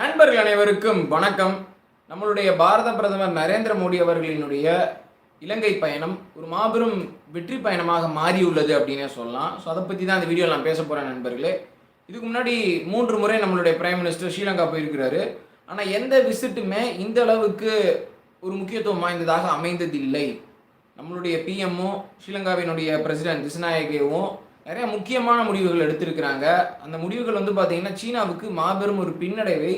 நண்பர்கள் அனைவருக்கும் வணக்கம். நம்மளுடைய பாரத பிரதமர் நரேந்திர மோடி அவர்களினுடைய இலங்கை பயணம் ஒரு மாபெரும் வெற்றி பயணமாக மாறியுள்ளது அப்படின்னே சொல்லலாம். ஸோ அதை பற்றி தான் இந்த வீடியோ நான் பேச போகிறேன் நண்பர்களே. இதுக்கு முன்னாடி மூன்று முறை நம்மளுடைய பிரைம் மினிஸ்டர் ஸ்ரீலங்கா போயிருக்கிறாரு. ஆனால் எந்த விசிட்டுமே இந்த அளவுக்கு ஒரு முக்கியத்துவம் வாய்ந்ததாக அமைந்ததில்லை. நம்மளுடைய பிஎம்மும் ஸ்ரீலங்காவினுடைய பிரசிடென்ட் திசநாயகேவும் நிறைய முக்கியமான முடிவுகள் எடுத்திருக்கிறாங்க. அந்த முடிவுகள் வந்து பார்த்திங்கன்னா சீனாவுக்கு மாபெரும் ஒரு பின்னடைவை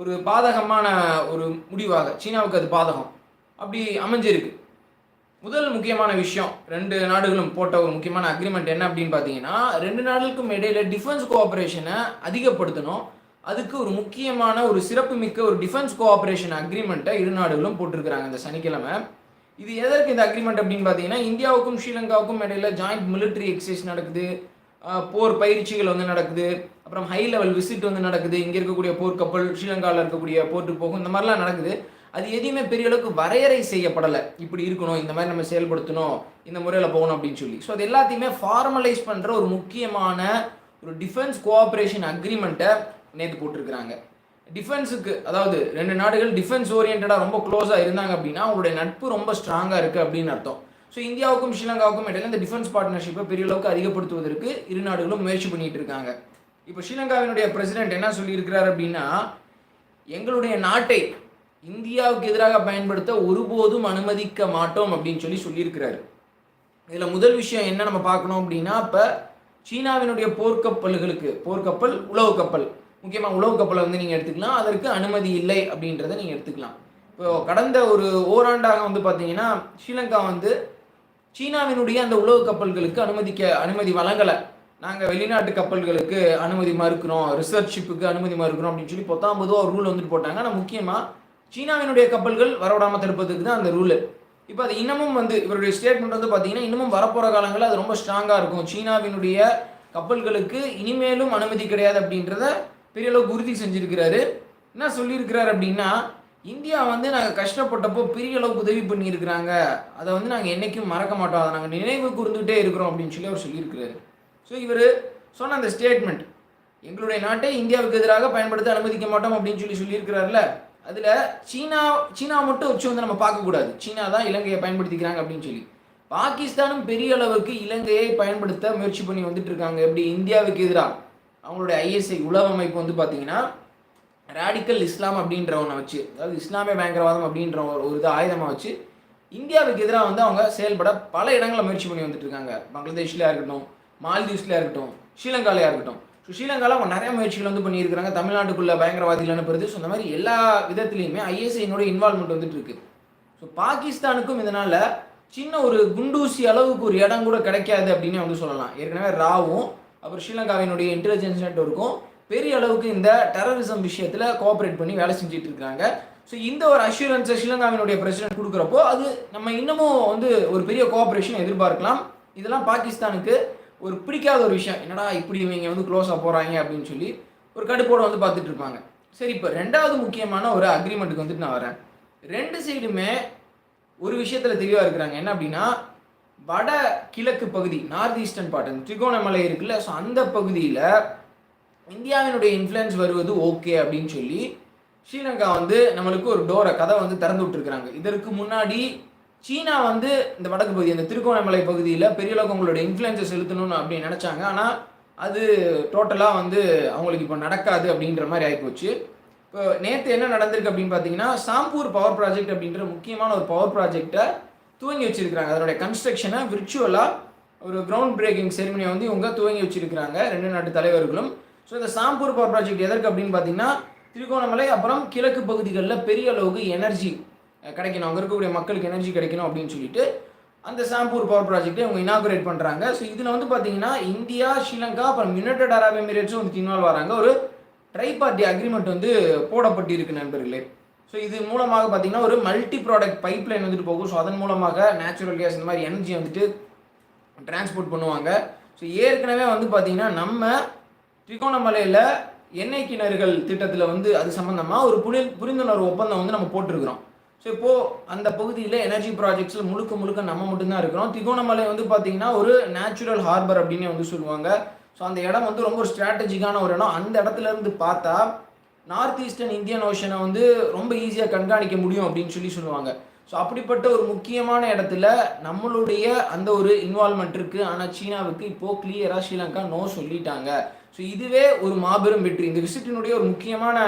ஒரு பாதகமான ஒரு முடிவாக சீனாவுக்கு அது பாதகம். அப்படி அமைஞ்சிருக்கு. முதல் முக்கியமான விஷயம் ரெண்டு நாடுகளும் போட்ட ஒரு முக்கியமான அக்ரிமெண்ட் என்ன அப்படின்னு பார்த்தீங்கன்னா ரெண்டு நாடுகளுக்கும் இடையில டிஃபென்ஸ் கோஆப்ரேஷனை அதிகப்படுத்தணும். அதுக்கு ஒரு முக்கியமான ஒரு சிறப்புமிக்க ஒரு டிஃபென்ஸ் கோஆப்ரேஷன் அக்ரிமெண்ட்டை இரு நாடுகளும் போட்டிருக்கிறாங்க இந்த சனிக்கிழமை. இது எதற்கு இந்த அக்ரிமெண்ட் அப்படின்னு பார்த்தீங்கன்னா இந்தியாவுக்கும் ஸ்ரீலங்காவுக்கும் இடையில ஜாயிண்ட் மிலிட்ரி எக்ஸசைஸ் நடக்குது. போர் பயிற்சிகள் வந்து நடக்குது. அப்புறம் ஹை லெவல் விசிட் வந்து நடக்குது. இங்கே இருக்கக்கூடிய போர் கப்பல் ஸ்ரீலங்காவில் இருக்கக்கூடிய போர்ட்டுக்கு போகும். இந்த மாதிரிலாம் நடக்குது. அது எதையுமே பெரிய அளவுக்கு வரையறை செய்யப்படலை. இப்படி இருக்கணும் இந்த மாதிரி நம்ம செயல்படுத்தணும் இந்த முறையில் போகணும் அப்படின்னு சொல்லி. ஸோ அது எல்லாத்தையுமே ஃபார்மலைஸ் பண்ணுற ஒரு முக்கியமான ஒரு டிஃபென்ஸ் கோஆப்ரேஷன் அக்ரிமெண்ட்டை நேற்று போட்டிருக்கிறாங்க. டிஃபென்ஸுக்கு அதாவது ரெண்டு நாடுகள் டிஃபென்ஸ் ஓரியன்டாக ரொம்ப க்ளோஸாக இருந்தாங்க அப்படின்னா அவங்களுடைய நட்பு ரொம்ப ஸ்ட்ராங்காக இருக்குது அப்படின்னு அர்த்தம். ஸோ இந்தியாவுக்கும் ஸ்ரீலங்காவுக்கும் இடையில இந்த டிஃபென்ஸ் பார்ட்னர்ஷிப்பை பெரிய அளவுக்கு அதிகப்படுத்துவதற்கு இரு நாடுகளும் முயற்சி பண்ணிட்டு இருக்காங்க. இப்போ ஸ்ரீலங்காவினுடைய பிரசிடென்ட் என்ன சொல்லியிருக்கிறார் அப்படின்னா எங்களுடைய நாட்டை இந்தியாவுக்கு எதிராக பயன்படுத்த ஒருபோதும் அனுமதிக்க மாட்டோம் அப்படின்னு சொல்லி சொல்லியிருக்கிறாரு. இதில் முதல் விஷயம் என்ன நம்ம பார்க்கணும் அப்படின்னா இப்போ சீனாவினுடைய போர்க்கப்பல்களுக்கு போர்க்கப்பல் உளவு கப்பல் முக்கியமாக உளவு கப்பலை வந்து நீங்கள் எடுத்துக்கலாம். அதற்கு அனுமதி இல்லை அப்படின்றத நீங்கள் எடுத்துக்கலாம். இப்போ கடந்த ஒரு ஓராண்டாக வந்து பார்த்தீங்கன்னா ஸ்ரீலங்கா வந்து சீனாவினுடைய அந்த உளவு கப்பல்களுக்கு அனுமதிக்க அனுமதி வழங்கலை. நாங்கள் வெளிநாட்டு கப்பல்களுக்கு அனுமதி மறுக்கிறோம். ரிசர்ச் ஷிப்புக்கு அனுமதி மறுக்கிறோம் அப்படின்னு சொல்லி பத்தாம் ஒரு ரூல் வந்துட்டு போட்டாங்க. ஆனால் முக்கியமாக சீனாவினுடைய கப்பல்கள் வரவிடாமல் தடுப்பதுக்கு தான் அந்த ரூலு இப்போ அது இன்னமும் வந்து இவருடைய ஸ்டேட்மெண்ட் வந்து பார்த்தீங்கன்னா இன்னமும் வரப்போகிற காலங்களில் அது ரொம்ப ஸ்ட்ராங்காக இருக்கும். சீனாவினுடைய கப்பல்களுக்கு இனிமேலும் அனுமதி கிடையாது அப்படின்றத பெரிய அளவுக்கு உறுதி செஞ்சுருக்கிறாரு. என்ன சொல்லியிருக்கிறார் அப்படின்னா இந்தியா வந்து நாங்கள் கஷ்டப்பட்டப்போ பெரிய அளவுக்கு உதவி பண்ணியிருக்கிறாங்க. அதை வந்து நாங்கள் என்றைக்கும் மறக்க மாட்டோம். அதை நாங்கள் நினைவு கூர்ந்துகிட்டே இருக்கிறோம் அப்படின்னு சொல்லி அவர் சொல்லியிருக்கிறாரு. ஸோ இவர் சொன்ன அந்த ஸ்டேட்மெண்ட் எங்களுடைய நாட்டை இந்தியாவுக்கு எதிராக பயன்படுத்த அனுமதிக்க மாட்டோம் அப்படின்னு சொல்லி சொல்லியிருக்கிறாருல அதில் சீனா சீனா மட்டும் வச்சு வந்து நம்ம பார்க்கக்கூடாது சீனா தான் இலங்கையை பயன்படுத்திக்கிறாங்க அப்படின்னு சொல்லி. பாகிஸ்தானும் பெரிய அளவுக்கு இலங்கையை பயன்படுத்த முயற்சி பண்ணி வந்துட்டு இருக்காங்க. எப்படி? இந்தியாவுக்கு எதிராக அவங்களுடைய ஐஎஸ்ஐ உளவு அமைப்பு வந்து பார்த்தீங்கன்னா ராடிக்கல் இஸ்லாம் அப்படின்ற ஒன்றை வச்சு அதாவது இஸ்லாமிய பயங்கரவாதம் அப்படின்ற ஒரு ஒரு இது ஆயுதமாக வச்சு இந்தியாவுக்கு எதிராக வந்து அவங்க செயல்பட பல இடங்களில் முயற்சி பண்ணி வந்துட்டு இருக்காங்க. பங்களாதேஷ்லையா இருக்கட்டும் மால்தீவ்ஸ்லையா இருக்கட்டும் ஸ்ரீலங்காலையா இருக்கட்டும். ஸோ ஸ்ரீலங்காவில் அவங்க நிறைய முயற்சிகள் வந்து பண்ணியிருக்கிறாங்க தமிழ்நாட்டுக்குள்ள பயங்கரவாதிகள் அனுப்புறது. ஸோ அந்த மாதிரி எல்லா விதத்துலையுமே ஐஎஸ்ஐனோட இன்வால்மெண்ட் வந்துட்டு இருக்கு. ஸோ பாகிஸ்தானுக்கும் இதனால் சின்ன ஒரு குண்டூசி அளவுக்கு ஒரு இடம் கூட கிடைக்காது அப்படின்னு வந்து சொல்லலாம். ஏற்கனவே ராவும் அப்புறம் ஸ்ரீலங்காவினுடைய இன்டெலிஜென்ஸ் நெட்ஒர்க்கும் பெரிய அளவுக்கு இந்த டெரரிசம் விஷயத்தில் கோஆப்ரேட் பண்ணி வேலை செஞ்சுட்டு இருக்காங்க. ஸோ இந்த ஒரு அஷூரன்ஸை ஸ்ரீலங்காவினுடைய பிரசிடென்ட் கொடுக்குறப்போ அது நம்ம இன்னமும் வந்து ஒரு பெரிய கோஆப்ரேஷன் எதிர்பார்க்கலாம். இதெல்லாம் பாகிஸ்தானுக்கு ஒரு பிடிக்காத ஒரு விஷயம். என்னடா இப்படி இவங்க வந்து க்ளோஸாக போகிறாங்க அப்படின்னு சொல்லி ஒரு கடுப்போடு வந்து பார்த்துட்டு இருப்பாங்க. சரி இப்போ ரெண்டாவது முக்கியமான ஒரு அக்ரிமெண்ட்டுக்கு வந்துட்டு நான் வரேன். ரெண்டு சைடுமே ஒரு விஷயத்தில் தெளிவாக இருக்கிறாங்க. என்ன அப்படின்னா வட கிழக்கு பகுதி நார்த் ஈஸ்டர்ன் பார்ட் அந்த திரிகோணமலை இருக்குல்ல ஸோ அந்த பகுதியில் இந்தியாவினுடைய இன்ஃப்ளூயன்ஸ் வருவது ஓகே அப்படின்னு சொல்லி ஸ்ரீலங்கா வந்து நம்மளுக்கு ஒரு டோரை கதை வந்து திறந்து விட்டுருக்குறாங்க. இதற்கு முன்னாடி சீனா வந்து இந்த வடக்கு பகுதி அந்த திருகோணமலை பகுதியில் பெரிய அளவுக்கு அவங்களோட இன்ஃப்ளூயன்ஸை செலுத்தணும்னு அப்படின்னு நினச்சாங்க. ஆனால் அது டோட்டலாக வந்து அவங்களுக்கு இப்போ நடக்காது அப்படின்ற மாதிரி ஆகிப்போச்சு இப்போ நேற்று என்ன நடந்திருக்கு அப்படின்னு பார்த்தீங்கன்னா சாம்பூர் பவர் ப்ராஜெக்ட் அப்படின்ற முக்கியமான ஒரு பவர் ப்ராஜெக்டை துவங்கி வச்சிருக்கிறாங்க. அதனுடைய கன்ஸ்ட்ரக்ஷனை விர்ச்சுவலாக ஒரு கிரவுண்ட் பிரேக்கிங் செரிமனியை வந்து இவங்க துவங்கி வச்சிருக்கிறாங்க. ரெண்டு நாட்டு தலைவர்களும். ஸோ இந்த சாம்பூர் பவர் ப்ராஜெக்ட் எதற்கு அப்படின்னு பார்த்தீங்கன்னா திருகோணமலை அப்புறம் கிழக்கு பகுதிகளில் பெரிய அளவுக்கு எனர்ஜி கிடைக்கணும். அங்கே இருக்கக்கூடிய மக்களுக்கு எனர்ஜி கிடைக்கணும் அப்படின்னு சொல்லிட்டு அந்த சாம்பூர் பவர் ப்ராஜெக்டை இவங்க இனாகுரேட் பண்ணுறாங்க ஸோ இதில் வந்து பார்த்தீங்கன்னா இந்தியா ஸ்ரீலங்கா அப்புறம் யுனைடெட் அரப் எமிரேட்ஸும் வந்து இன்வால்வ் வராங்க. ஒரு ட்ரை பார்ட்டி அக்ரிமெண்ட் வந்து போடப்பட்டிருக்கு நண்பர்களே. ஸோ இது மூலமாக பார்த்தீங்கன்னா ஒரு மல்டி ப்ராடக்ட் பைப் லைன் வந்துட்டு போகும். ஸோ அதன் மூலமாக நேச்சுரல் கேஸ் இந்த மாதிரி எனர்ஜி வந்துட்டு டிரான்ஸ்போர்ட் பண்ணுவாங்க. ஸோ ஏற்கனவே வந்து பார்த்தீங்கன்னா நம்ம திரிகோணமலையில் எண்ணெய் கிணறுகள் திட்டத்தில் வந்து அது சம்மந்தமாக ஒரு புரி புரிந்துணர்வு ஒப்பந்தம் வந்து நம்ம போட்டிருக்கிறோம். ஸோ இப்போது அந்த பகுதியில் எனர்ஜி ப்ராஜெக்ட்ஸில் முழுக்க முழுக்க நம்ம மட்டும்தான் இருக்கிறோம். திரிகோணமலை வந்து பார்த்தீங்கன்னா ஒரு நேச்சுரல் ஹார்பர் அப்படின்னு வந்து சொல்லுவாங்க. ஸோ அந்த இடம் வந்து ரொம்ப ஒரு ஸ்ட்ராட்டஜிக்கான ஒரு இடம். அந்த இடத்துல இருந்து பார்த்தா நார்த் ஈஸ்டர்ன் இந்தியன் ஓஷனை வந்து ரொம்ப ஈஸியாக கண்காணிக்க முடியும் அப்படின்னு சொல்லி சொல்லுவாங்க. ஸோ அப்படிப்பட்ட ஒரு முக்கியமான இடத்துல நம்மளுடைய அந்த ஒரு இன்வால்மெண்ட் இருக்குது ஆனால் சீனாவுக்கு இப்போது கிளியராக ஸ்ரீலங்கா நோ சொல்லிட்டாங்க. ஸோ இதுவே ஒரு மாபெரும் வெற்றி. இந்த விசிட்டினுடைய ஒரு முக்கியமான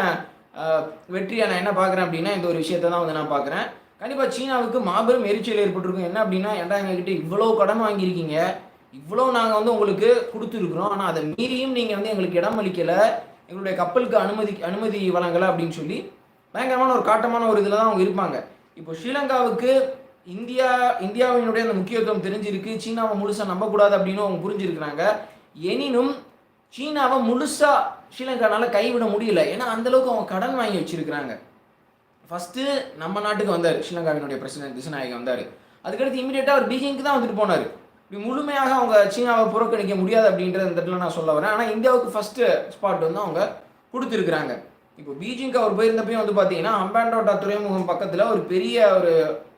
வெற்றியை நான் என்ன பார்க்குறேன் அப்படின்னா இந்த ஒரு விஷயத்தை தான் வந்து நான் பார்க்குறேன். கண்டிப்பாக சீனாவுக்கு மாபெரும் எரிச்சல் ஏற்பட்டிருக்கும். என்ன அப்படின்னா ஏன்டா எங்ககிட்ட இவ்வளோ கடன் வாங்கியிருக்கீங்க? இவ்வளோ நாங்கள் வந்து உங்களுக்கு கொடுத்துருக்குறோம். ஆனால் அதை மீறியும் நீங்கள் வந்து எங்களுக்கு இடம் அளிக்கலை எங்களுடைய கப்பலுக்கு அனுமதி அனுமதி வழங்கலை அப்படின்னு சொல்லி பயங்கரமான ஒரு காட்டமான ஒரு இதில் தான் அவங்க இருப்பாங்க. இப்போ ஸ்ரீலங்காவுக்கு இந்தியா இந்தியாவினுடைய அந்த முக்கியத்துவம் தெரிஞ்சிருக்கு. சீனாவை முழுசாக நம்பக்கூடாது அப்படின்னு அவங்க புரிஞ்சிருக்கிறாங்க. எனினும் சீனாவை முழுசாக ஸ்ரீலங்கானால் கைவிட முடியல. ஏன்னா அந்தளவுக்கு அவங்க கடன் வாங்கி வச்சுருக்கிறாங்க. ஃபஸ்ட்டு நம்ம நாட்டுக்கு வந்தார். ஸ்ரீலங்காவினுடைய பிரசிடென்ட் திசநாயகம் வந்தார். அதுக்கடுத்து இமீடியட்டாக அவர் பீஜிங்க்கு தான் வந்துட்டு போனார். இப்படி முழுமையாக அவங்க சீனாவை புறக்கணிக்க முடியாது அப்படின்றத இந்த இடத்துல நான் சொல்ல வரேன். ஆனால் இந்தியாவுக்கு ஃபஸ்ட்டு ஸ்பாட் வந்து அவங்க கொடுத்துருக்குறாங்க. இப்போ பீஜிங்க்கு அவர் போயிருந்தப்பையும் வந்து பார்த்தீங்கன்னா அம்பாண்டோட்டா துறைமுகம் பக்கத்தில் ஒரு பெரிய ஒரு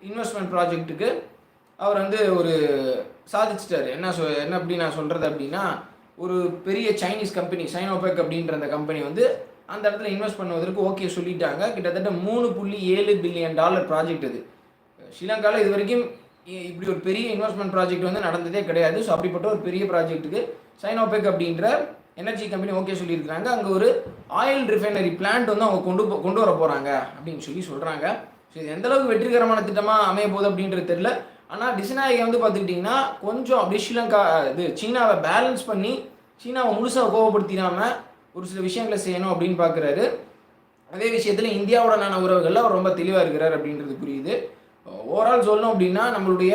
இன்வெஸ்ட்மெண்ட் ப்ராஜெக்ட்டுக்கு அவர் வந்து ஒரு சாதிச்சிட்டார். என்ன சொ என்ன அப்படி நான் சொல்கிறது அப்படின்னா ஒரு பெரிய சைனீஸ் கம்பெனி சைனோபெக் அப்படின்ற அந்த கம்பெனி வந்து அந்த இடத்துல இன்வெஸ்ட் பண்ணுவதற்கு ஓகே சொல்லிட்டாங்க. கிட்டத்தட்ட மூணு புள்ளி ஏழு பில்லியன் டாலர் ப்ராஜெக்ட் அது. ஸ்ரீலங்காவில் இது வரைக்கும் இப்படி ஒரு பெரிய இன்வெஸ்ட்மெண்ட் ப்ராஜெக்ட் வந்து நடந்ததே கிடையாது. ஸோ அப்படிப்பட்ட ஒரு பெரிய ப்ராஜெக்ட்டுக்கு சைனோபெக் அப்படின்ற எனர்ஜி கம்பெனி ஓகே சொல்லியிருக்கிறாங்க. அங்கே ஒரு ஆயில் ரிஃபைனரி பிளான்ட் வந்து அவங்க கொண்டு கொண்டு வர போகிறாங்க அப்படின்னு சொல்லி சொல்கிறாங்க ஸோ இது எந்தளவுக்கு வெற்றிகரமான திட்டமாக அமைய போகுது அப்படின்றது தெரில ஆனால் டிசநாயகை வந்து பார்த்துக்கிட்டிங்கன்னா கொஞ்சம் அப்படியே ஸ்ரீலங்கா இது சீனாவை பேலன்ஸ் பண்ணி சீனாவை முழுசாக கோவப்படுத்திடாமல் ஒரு சில விஷயங்களை செய்யணும் அப்படின்னு பார்க்குறாரு. அதே விஷயத்தில் இந்தியாவோடனான உறவுகளில் அவர் ரொம்ப தெளிவாக இருக்கிறார் அப்படின்றது புரியுது. ஓவரால் சொல்லணும் அப்படின்னா நம்மளுடைய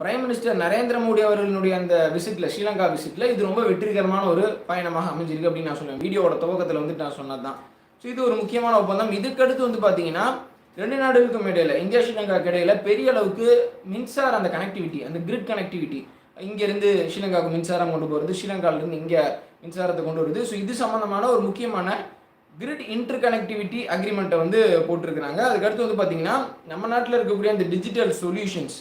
பிரைம் மினிஸ்டர் நரேந்திர மோடி அவர்களினுடைய அந்த விசிட்டில் ஸ்ரீலங்கா விசிட்டில் இது ரொம்ப வெற்றிகரமான ஒரு பயணமாக அமைஞ்சிருக்கு அப்படின்னு நான் சொல்லுவேன். வீடியோவோட துவக்கத்தில் வந்துட்டு நான் சொன்னது தான் ஸோ இது ஒரு முக்கியமான ஒப்பந்தம். இதுக்கடுத்து வந்து பார்த்தீங்கன்னா ரெண்டு நாடுகளுக்கும் இடையில இந்தியா ஸ்ரீலங்காக்கு இடையில பெரிய அளவுக்கு மின்சார அந்த கனெக்டிவிட்டி அந்த கிரிட் கனெக்டிவிட்டி இங்கேருந்து ஸ்ரீலங்காவுக்கு மின்சாரம் கொண்டு போகிறது ஸ்ரீலங்காவிலேருந்து இங்கே மின்சாரத்தை கொண்டு வருது. ஸோ இது சம்மந்தமான ஒரு முக்கியமான கிரிட் இன்டர் கனெக்டிவிட்டி அக்ரிமெண்ட்டை வந்து போட்டிருக்கிறாங்க. அதுக்கடுத்து வந்து பார்த்தீங்கன்னா நம்ம நாட்டில் இருக்கக்கூடிய அந்த டிஜிட்டல் சொல்யூஷன்ஸ்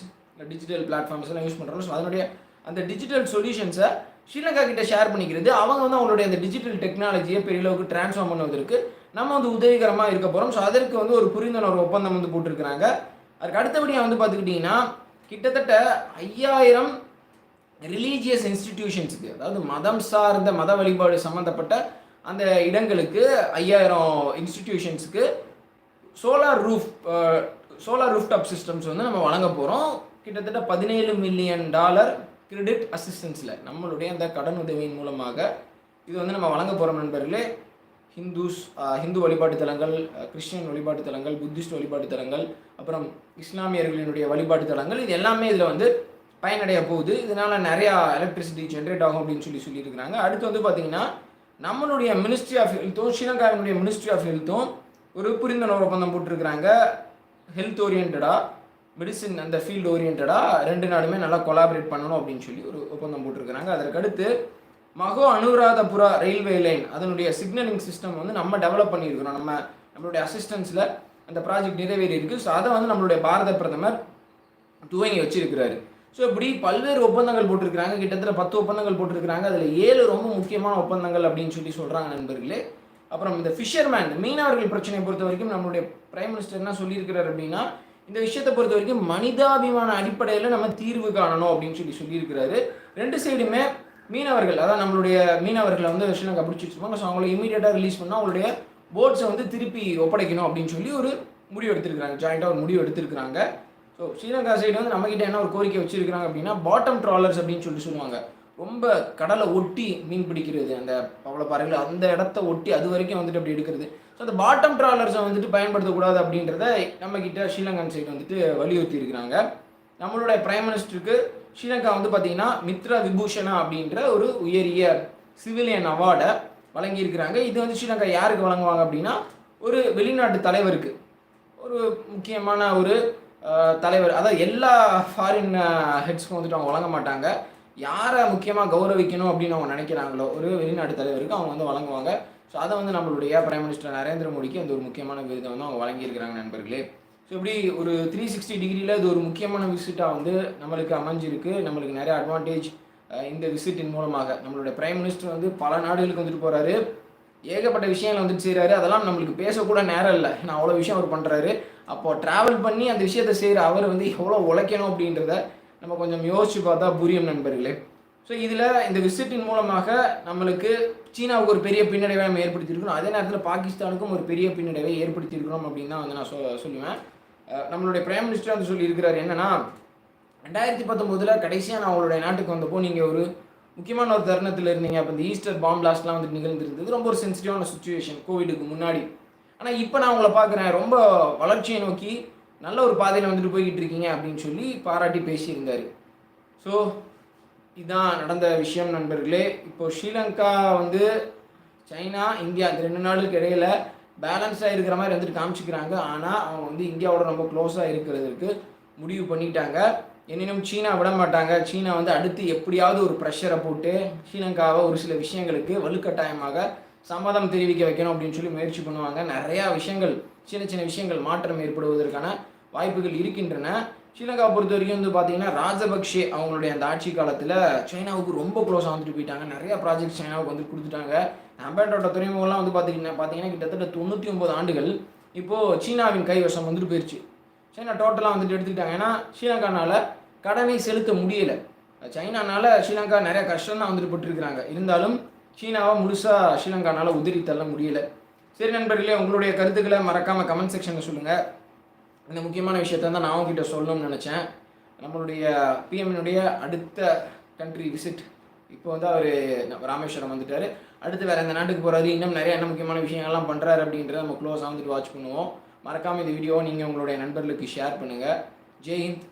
டிஜிட்டல் பிளாட்ஃபார்ம்ஸ் எல்லாம் யூஸ் பண்ணுறோம் ஸோ அதனுடைய அந்த டிஜிட்டல் சொல்யூஷன்ஸை ஸ்ரீலங்கா கிட்ட ஷேர் பண்ணிக்கிறது. அவங்க வந்து அவங்களுடைய அந்த டிஜிட்டல் டெக்னாலஜியை பெரிய அளவுக்கு டிரான்ஸ்ஃபார்ம் பண்ணுவதற்கு நம்ம வந்து உதவிகரமாக இருக்க போகிறோம் ஸோ அதற்கு வந்து ஒரு புரிந்துணர்வு ஒப்பந்தம் வந்து போட்டிருக்கிறாங்க. அதுக்கு அடுத்தபடியாக வந்து பார்த்துக்கிட்டிங்கன்னா கிட்டத்தட்ட ஐயாயிரம் ரிலீஜியஸ் இன்ஸ்டிடியூஷன்ஸுக்கு அதாவது மதம் சார்ந்த மத வழிபாடு சம்மந்தப்பட்ட அந்த இடங்களுக்கு ஐயாயிரம் இன்ஸ்டிடியூஷன்ஸுக்கு solar roof solar roof top systems வந்து நம்ம வழங்க போகிறோம் கிட்டத்தட்ட பதினேழு மில்லியன் டாலர் கிரெடிட் அசிஸ்டன்ஸில் நம்மளுடைய அந்த கடன் உதவியின் மூலமாக இது வந்து நம்ம வழங்க போகிறோம் நண்பர்களே. ஹிந்துஸ் ஹிந்து வழிபாட்டு தலங்கள் கிறிஸ்டியன் வழிபாட்டு தலங்கள் புத்திஸ்ட் வழிபாட்டு தலங்கள் அப்புறம் இஸ்லாமியர்களினுடைய வழிபாட்டு தலங்கள் இது எல்லாமே இதில் வந்து பயனடைய போகுது. இதனால் நிறையா எலக்ட்ரிசிட்டி ஜென்ரேட் ஆகும் அப்படின்னு சொல்லி சொல்லியிருக்கிறாங்க. அடுத்து வந்து பார்த்திங்கன்னா நம்மளுடைய மினிஸ்ட்ரி ஆஃப் ஹெல்த்தும் ஸ்ரீலங்காவினுடைய மினிஸ்ட்ரி ஆஃப் ஹெல்த்தும் ஒரு புரிந்துணர்வு ஒப்பந்தம் போட்டிருக்கிறாங்க. ஹெல்த் ஓரியன்டாக மெடிசின் அந்த ஃபீல்டு ஓரியன்டாக ரெண்டு நாடுமே நல்லா கொலாபரேட் பண்ணணும் அப்படின்னு சொல்லி ஒரு ஒப்பந்தம் போட்டிருக்கிறாங்க. அதற்கடுத்து மகோ அனுராதபுரா ரயில்வே லைன் அதனுடைய சிக்னலிங் சிஸ்டம் வந்து நம்ம டெவலப் பண்ணியிருக்கிறோம். நம்ம நம்மளுடைய அசிஸ்டன்ஸில் அந்த ப்ராஜெக்ட் நிறைவேறி இருக்குது ஸோ அதை வந்து நம்மளுடைய பாரத பிரதமர் துவங்கி வச்சிருக்கிறாரு. ஸோ இப்படி பல்வேறு ஒப்பந்தங்கள் போட்டிருக்கிறாங்க. கிட்டத்தட்ட பத்து ஒப்பந்தங்கள் போட்டிருக்கிறாங்க. அதில் ஏழு ரொம்ப முக்கியமான ஒப்பந்தங்கள் அப்படின்னு சொல்லி சொல்கிறாங்க நண்பர்களே. அப்புறம் இந்த ஃபிஷர்மேன் மீனவர்கள் பிரச்சனையை பொறுத்த வரைக்கும் நம்மளுடைய பிரைம் மினிஸ்டர் என்ன சொல்லியிருக்கிறார் அப்படின்னா இந்த விஷயத்தை பொறுத்த வரைக்கும் மனிதாபிமான அடிப்படையில் நம்ம தீர்வு காணணும் அப்படின்னு சொல்லி சொல்லியிருக்கிறாரு. ரெண்டு சைடுமே மீனவர்கள் அதாவது நம்மளுடைய மீனவர்களை வந்து ஸ்ரீலங்கா பிடிச்சி வச்சுருப்பாங்க ஸோ அவங்கள இமீடியட்டாக ரிலீஸ் பண்ணால் அவங்களுடைய போட்ஸை வந்து திருப்பி ஒப்படைக்கணும் அப்படின்னு சொல்லி ஒரு முடிவு எடுத்திருக்கிறாங்க. ஜாயிண்ட்டாக ஒரு முடிவு எடுத்திருக்கிறாங்க. ஸோ ஸ்ரீலங்கா சைடு வந்து நம்மக்கிட்ட என்ன ஒரு கோரிக்கை வச்சுருக்கிறாங்க அப்படின்னா பாட்டம் ட்ராலர்ஸ் அப்படின்னு சொல்லி சொல்லுவாங்க. ரொம்ப கடலை ஒட்டி மீன் பிடிக்கிறது அந்த பவளப்பாறைகள் அந்த இடத்த ஒட்டி அது வரைக்கும் வந்துட்டு அப்படி எடுக்கிறது. ஸோ அந்த பாட்டம் ட்ராலர்ஸை வந்துட்டு பயன்படுத்தக்கூடாது அப்படின்றத நம்மக்கிட்ட ஸ்ரீலங்கன் சைடு வந்துட்டு வலியுறுத்தி இருக்கிறாங்க நம்மளுடைய பிரைம் மினிஸ்டருக்கு ஸ்ரீலங்கா வந்து பார்த்திங்கன்னா மித்ரா விபூஷணா அப்படின்ற ஒரு உயரிய சிவிலியன் அவார்டை வழங்கியிருக்கிறாங்க. இது வந்து ஸ்ரீலங்கா யாருக்கு வழங்குவாங்க அப்படின்னா ஒரு வெளிநாட்டு தலைவருக்கு. ஒரு முக்கியமான ஒரு தலைவர் அதாவது எல்லா ஃபாரின் ஹெட்ஸ்க்கும் வந்துட்டு அவங்க வழங்க மாட்டாங்க. யாரை முக்கியமாக கௌரவிக்கணும் அப்படின்னு அவங்க நினைக்கிறாங்களோ ஒரு வெளிநாட்டு தலைவருக்கு அவங்க வந்து வழங்குவாங்க. ஸோ அதை வந்து நம்மளுடைய பிரைம் மினிஸ்டர் நரேந்திர மோடிக்கு அந்த ஒரு முக்கியமான விருதை வந்து அவங்க வழங்கியிருக்கிறாங்க நண்பர்களே. ஸோ இப்படி ஒரு த்ரீ சிக்ஸ்டி டிகிரியில் இது ஒரு முக்கியமான விசிட்டாக வந்து நம்மளுக்கு அமைஞ்சிருக்கு. நம்மளுக்கு நிறைய அட்வான்டேஜ் இந்த விசிட்டின் மூலமாக. நம்மளுடைய பிரைம் மினிஸ்டர் வந்து பல நாடுகளுக்கு வந்துட்டு போகிறாரு ஏகப்பட்ட விஷயங்களை வந்துட்டு செய்கிறாரு அதெல்லாம் நம்மளுக்கு பேசக்கூட நேரம் இல்லை. ஏன்னா அவ்வளோ விஷயம் அவர் பண்ணுறாரு அப்போ ட்ராவல் பண்ணி அந்த விஷயத்தை செய்கிற அவர் வந்து எவ்வளோ உழைக்கணும் அப்படின்றத நம்ம கொஞ்சம் யோசிச்சு பார்த்தா புரியும் நண்பர்களே. ஸோ இதில் இந்த விசிட்டின் மூலமாக நம்மளுக்கு சீனாவுக்கு ஒரு பெரிய பின்னடைவை நம்ம ஏற்படுத்தியிருக்கணும். அதே நேரத்தில் பாகிஸ்தானுக்கும் ஒரு பெரிய பின்னடைவை ஏற்படுத்தியிருக்கிறோம் அப்படின்னு தான் வந்து நான் சொ சொல்லுவேன். நம்மளுடைய பிரைம் மினிஸ்டர் வந்து சொல்லியிருக்கிறார் என்னென்னா ரெண்டாயிரத்தி பத்தொம்போதில் கடைசியாக நான் அவங்களுடைய நாட்டுக்கு வந்தப்போ நீங்கள் ஒரு முக்கியமான ஒரு தருணத்தில் இருந்தீங்க. அப்போ இந்த ஈஸ்டர் பாம்பிளாஸ்ட்லாம் வந்து நிகழ்ந்துருந்தது. ரொம்ப ஒரு சென்சிட்டிவான சுச்சுவேஷன் கோவிடுக்கு முன்னாடி. ஆனால் இப்போ நான் உங்களை பார்க்குறேன். ரொம்ப வளர்ச்சியை நோக்கி நல்ல ஒரு பாதையில் வந்துட்டு போய்கிட்டு இருக்கீங்க அப்படின்னு சொல்லி பாராட்டி பேசியிருந்தார். ஸோ இதுதான் நடந்த விஷயம் நண்பர்களே. இப்போ ஸ்ரீலங்கா வந்து சைனா இந்தியா இந்த ரெண்டு நாளுக்கு இடையில் பேலன்ஸாக இருக்கிற மாதிரி வந்துட்டு காமிச்சிக்கிறாங்க. ஆனால் அவங்க வந்து இந்தியாவோட ரொம்ப க்ளோஸாக இருக்கிறதுக்கு முடிவு பண்ணிட்டாங்க. எனினும் சீனா விட மாட்டாங்க. சீனா வந்து அடுத்து எப்படியாவது ஒரு ப்ரெஷரை போட்டு ஸ்ரீலங்காவை ஒரு சில விஷயங்களுக்கு வலுக்கட்டாயமாக சம்மதம் தெரிவிக்க வைக்கணும் அப்படின்னு சொல்லி முயற்சி பண்ணுவாங்க. நிறையா விஷயங்கள் சின்ன சின்ன விஷயங்கள் மாற்றம் ஏற்படுவதற்கான வாய்ப்புகள் இருக்கின்றன. ஸ்ரீலங்காவை பொறுத்த வரைக்கும் வந்து பார்த்தீங்கன்னா ராஜபக்ஷே அவங்களுடைய அந்த ஆட்சி காலத்தில் சைனாவுக்கு ரொம்ப க்ளோஸாக வந்துட்டு போயிட்டாங்க. நிறைய ப்ராஜெக்ட் சைனாவுக்கு வந்து கொடுத்துட்டாங்க. நம்பேட்டோட துறைமுகம்லாம் வந்து பார்த்தீங்கன்னா பார்த்தீங்கன்னா கிட்டத்தட்ட தொண்ணூற்றி ஒம்பது ஆண்டுகள் இப்போது சீனாவின் கைவசம் வந்துட்டு போயிடுச்சு சைனா டோட்டலாக வந்துட்டு எடுத்துக்கிட்டாங்க. ஏன்னா ஸ்ரீலங்கானால் கடனை செலுத்த முடியலை. சைனானால் ஸ்ரீலங்கா நிறைய கஷ்டம் தான் வந்துட்டு பட்டிருக்கிறாங்க. இருந்தாலும் சீனாவை முழுசாக ஸ்ரீலங்கானால் உதிரி தள்ள முடியல. சரி நண்பர்களே உங்களுடைய கருத்துக்களை மறக்காமல் கமெண்ட் செக்ஷனில் சொல்லுங்கள் இந்த முக்கியமான விஷயத்த தான் நான் உங்ககிட்ட சொல்லணும்னு நினச்சேன். நம்மளுடைய பிஎம்னுடைய அடுத்த கண்ட்ரி விசிட் இப்போ வந்து அவர் ராமேஸ்வரம் வந்துட்டார். அடுத்து வேறு எந்த நாட்டுக்கு போகிறாரு இன்னும் நிறைய என்ன முக்கியமான விஷயங்கள்லாம் பண்ணுறாரு அப்படின்றத நம்ம க்ளோஸாக வந்துட்டு வாட்ச் பண்ணுவோம். மறக்காமல் இந்த வீடியோவை நீங்கள் உங்களுடைய நண்பர்களுக்கு ஷேர் பண்ணுங்கள் ஜெய்ஹிந்த்